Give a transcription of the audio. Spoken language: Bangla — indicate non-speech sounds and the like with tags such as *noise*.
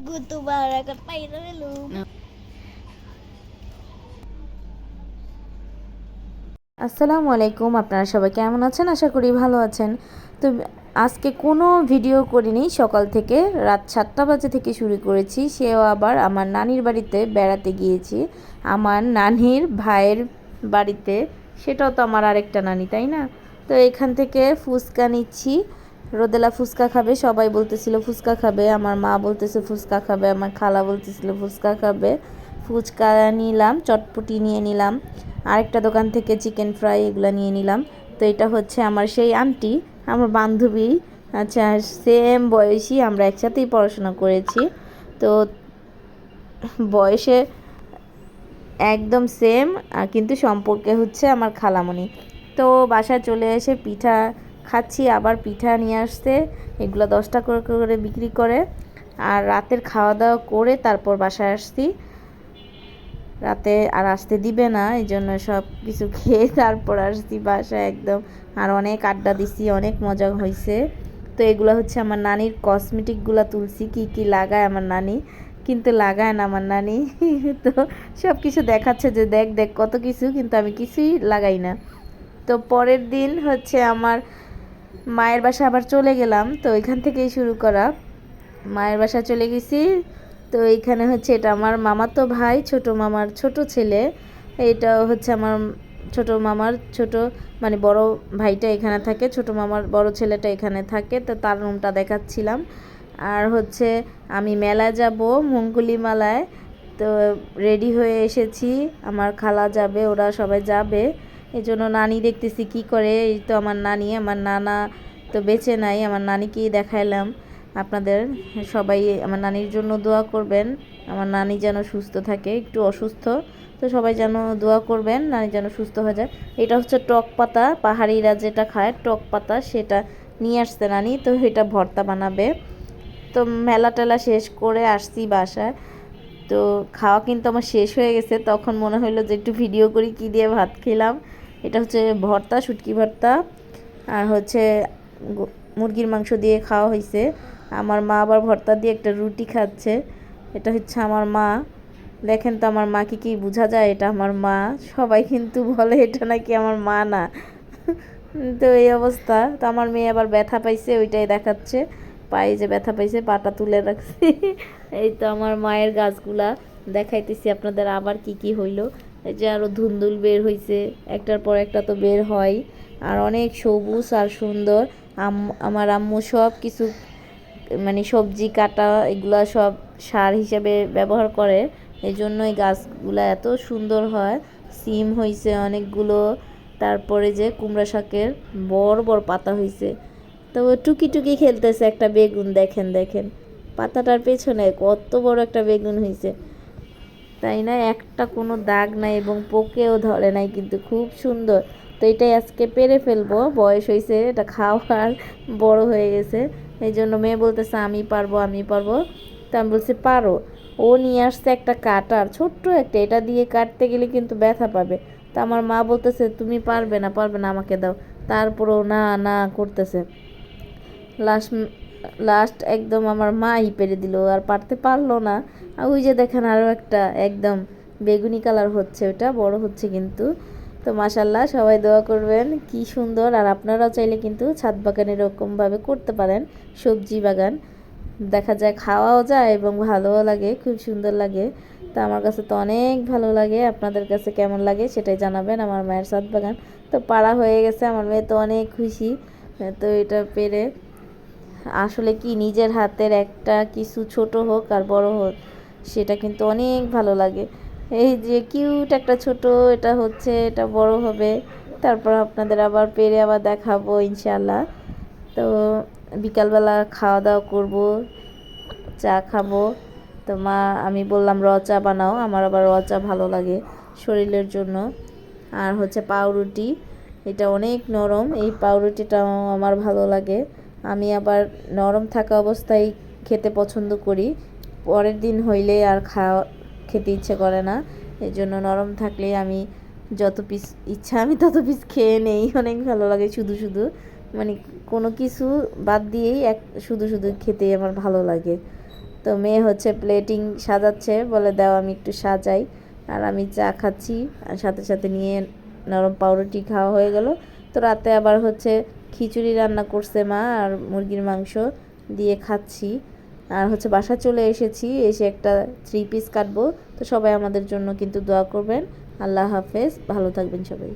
Pa ito nilo. আসসালামু আলাইকুম আপনারা সবাই কেমন আছেন? আশা করি ভালো আছেন। তো আজকে কোনো ভিডিও করিনি সকাল থেকে রাত সাতটা বাজে থেকে শুরু করেছি। সেও আবার আমার নানির বাড়িতে বেড়াতে গিয়েছি। আমার নানির ভাইয়ের বাড়িতে সেটাও তো আমার আরেকটা নানি তাই না? তো এখান থেকে ফুচকা নিচ্ছি। রোদেলা ফুচকা খাবে, সবাই বলতেছিল, ফুচকা খাবে। আমার মা বলতেছে, ফুচকা খাবে। আমার খালা বলতেছিল, ফুচকা খাবে। ফুচকা নিলাম, চটপটি নিয়ে নিলাম, আরেকটা দোকান থেকে চিকেন ফ্রাই এগুলো নিয়ে নিলাম। তো এটা হচ্ছে আমার সেই আন্টি, আমার বান্ধবী আচ্ছা সেম বয়সী, আমরা একসাথেই পড়াশোনা করেছি। তো বয়সে একদম সেম কিন্তু সম্পর্কে হচ্ছে আমার খালামণি। তো বাসায় চলে এসে পিঠা খাচ্ছি, আবার পিঠা নিয়ে আসতে এগুলো দশটা করে করে বিক্রি করে। আর রাতের খাওয়া দাওয়া করে তারপর বাসায় আসছি। রাতে আর আসতে দিবে না, এই জন্য সব কিছু খেয়ে তারপর আসছি বাসায় একদম। আর অনেক আড্ডা দিছি, অনেক মজা হয়েছে তো এগুলো হচ্ছে আমার নানির কসমেটিকগুলো তুলছি, কি কি লাগায় আমার নানি। কিন্তু লাগায় না আমার নানি। *laughs* তো সব কিছু দেখাচ্ছে যে দেখ দেখ কত কিছু, কিন্তু আমি কিছুই লাগাই না। তো পরের দিন হচ্ছে আমার মায়ের বাসা আবার চলে গেলাম, তো ওইখান থেকেই শুরু করা। মায়ের বাসা চলে গেছি, তো এইখানে হচ্ছে এটা আমার মামাতো ভাই, ছোট মামার ছোট ছেলে। এটা হচ্ছে আমার ছোট মামার ছোট মানে বড় ভাইটা এখানে থাকে, ছোট মামার বড় ছেলেটা এখানে থাকে, তো তার রুমটা দেখাচ্ছিলাম। আর হচ্ছে আমি মেলা যাব মঙ্গুলি মেলায় তো রেডি হয়ে এসেছি, আমার খালা যাবে, ওরা সবাই যাবে। এই জন্য নানি দেখতেছি কি করে। এই তো আমার নানি, আমার নানা তো বেঁচে নাই, আমার নানিকেই দেখাইলাম। আপনাদের সবাই আমার নানির জন্য দোয়া করবেন। আমার নানি যেন সুস্থ থাকে, একটু অসুস্থ। তো সবাই যেন দোয়া করবেন, নানি যেন সুস্থ হয়ে যায়। এটা হচ্ছে টক পাতা, পাহাড়িরা যেটা খায়, টক পাতা সেটা নিয়ে আসছে নানি, তো এটা ভর্তা বানাবে। তো মেলা টেলা শেষ করে আসছি বাসায়। তো খাওয়া কিন্তু আমার শেষ হয়ে গেছে, তখন মনে হলো যে একটু ভিডিও করি, কী দিয়ে ভাত খেলাম। এটা হচ্ছে ভর্তা, শুটকি ভর্তা আর হচ্ছে মুরগির মাংস দিয়ে খাওয়া হয়েছে আমার মা আবার ভর্তা দিয়ে একটা রুটি খাচ্ছে। এটা হচ্ছে আমার মা। দেখেন তো আমার মাকে কি বোঝা যায় এটা আমার মা? সবাই কিন্তু বলে এটা নাকি আমার মা না। তো এই অবস্থা। তো আমার মেয়ে আবার ব্যথা পাইছে, ওইটাই দেখাচ্ছে। পায়ে যে ব্যথা পাইছে, পাটা তুলে রাখছি। এই তো আমার মায়ের গাছগুলা দেখাইতেছি আপনাদের আবার কি কি হইল। এই যে আরও ধুন্দুল বের হয়েছে একটার পর একটা তো বের হয়। আর অনেক সবুজ আর সুন্দর। আম, আমার আম্মু সব কিছু মানে সবজি কাটা, এগুলা সব সার হিসেবে ব্যবহার করে। এই জন্য এই গাছগুলো এত সুন্দর হয়। সিম হয়েছে অনেকগুলো। তারপরে যে কুমড়া শাকের বড় বড় পাতা হয়েছে তো টুকি টুকি খেলতেছে একটা বেগুন, দেখেন দেখেন। পাতাটার পেছনে কত বড় একটা বেগুন হয়েছে তাই না? একটা কোনো দাগ নাই এবং পোকেও ধরে নাই, কিন্তু খুব সুন্দর। তো এটাই আজকে পেরে ফেলব। বয়স হয়েছে এটা খাওয়ার, বড় হয়ে গেছে। এই জন্য মেয়ে বলতেছে, আমি পারব আমি পারব। তো আমি বলছি, পারো। ও নিয়ে আসছে একটা কাটার, ছোট্ট একটা। এটা দিয়ে কাটতে গেলে কিন্তু ব্যথা পাবে। তো আমার মা বলতেছে, তুমি পারবে না পারবে না, আমাকে দাও। তারপরও না না করতেছে। লাস্ট লাস্ট একদম আমার মাই পেরে দিল, আর পারতে পারল না। আর ওই যে দেখেন আরও একটা একদম বেগুনি কালার হচ্ছে ওটা, বড় হচ্ছে কিন্তু। তো মাসাল্লাহ সবাই দোয়া করবেন, কি সুন্দর। আর আপনারাও চাইলে কিন্তু ছাদ বাগান এরকমভাবে করতে পারেন, সবজি বাগান। দেখা যায় খাওয়াও যায় এবং ভালোও লাগে, খুব সুন্দর লাগে। তো আমার কাছে তো অনেক ভালো লাগে, আপনাদের কাছে কেমন লাগে সেটাই জানাবেন আমার মায়ের ছাদ বাগান। তো পাড়া হয়ে গেছে, আমার মেয়ে তো অনেক খুশি। তো এটা পেরে আসলে কি নিজের হাতের একটা কিছু ছোট হোক আর বড় হোক, সেটা কিন্তু অনেক ভালো লাগে। এই যে কিউট একটা ছোট, এটা হচ্ছে, এটা বড় হবে, তারপর আপনাদের আবার পেরে আবার দেখাবো ইনশাল্লাহ তো বিকালবেলা খাওয়া দাওয়া করব, চা খাব। তো মা, আমি বললাম, র চা বানাও। আমার আবার র চা ভালো লাগে শরীরের জন্য। আর হচ্ছে পাউরুটি, এটা অনেক নরম, এই পাউরুটিটাও আমার ভালো লাগে। আমি আবার নরম থাকা অবস্থায় খেতে পছন্দ করি। পরের দিন হইলে আর খাওয়া, খেতে ইচ্ছে করে না। এই জন্য নরম থাকলে আমি যত পিস ইচ্ছা আমি তত পিস খেয়ে নেই। অনেক ভালো লাগে শুধু শুধু। মানে কোনো কিছু বাদ দিয়েই এক, শুধু শুধু খেতে আমার ভালো লাগে। তো মেয়ে হচ্ছে প্লেটিং সাজাচ্ছে, বলে দাও আমি একটু সাজাই। আর আমি চা খাচ্ছি, আর সাথে সাথে নিয়ে নরম পাউরুটি খাওয়া হয়ে গেল। তো রাতে আবার হচ্ছে খিচুড়ি রান্না করছে মা আর মুরগির মাংস দিয়ে খাচ্ছি। আর হচ্ছে বাসা চলে এসেছি, এসে একটা থ্রি পিস কাটবো। তো সবাই আমাদের জন্য কিন্তু দোয়া করবেন। আল্লাহ হাফেজ, ভালো থাকবেন সবাই।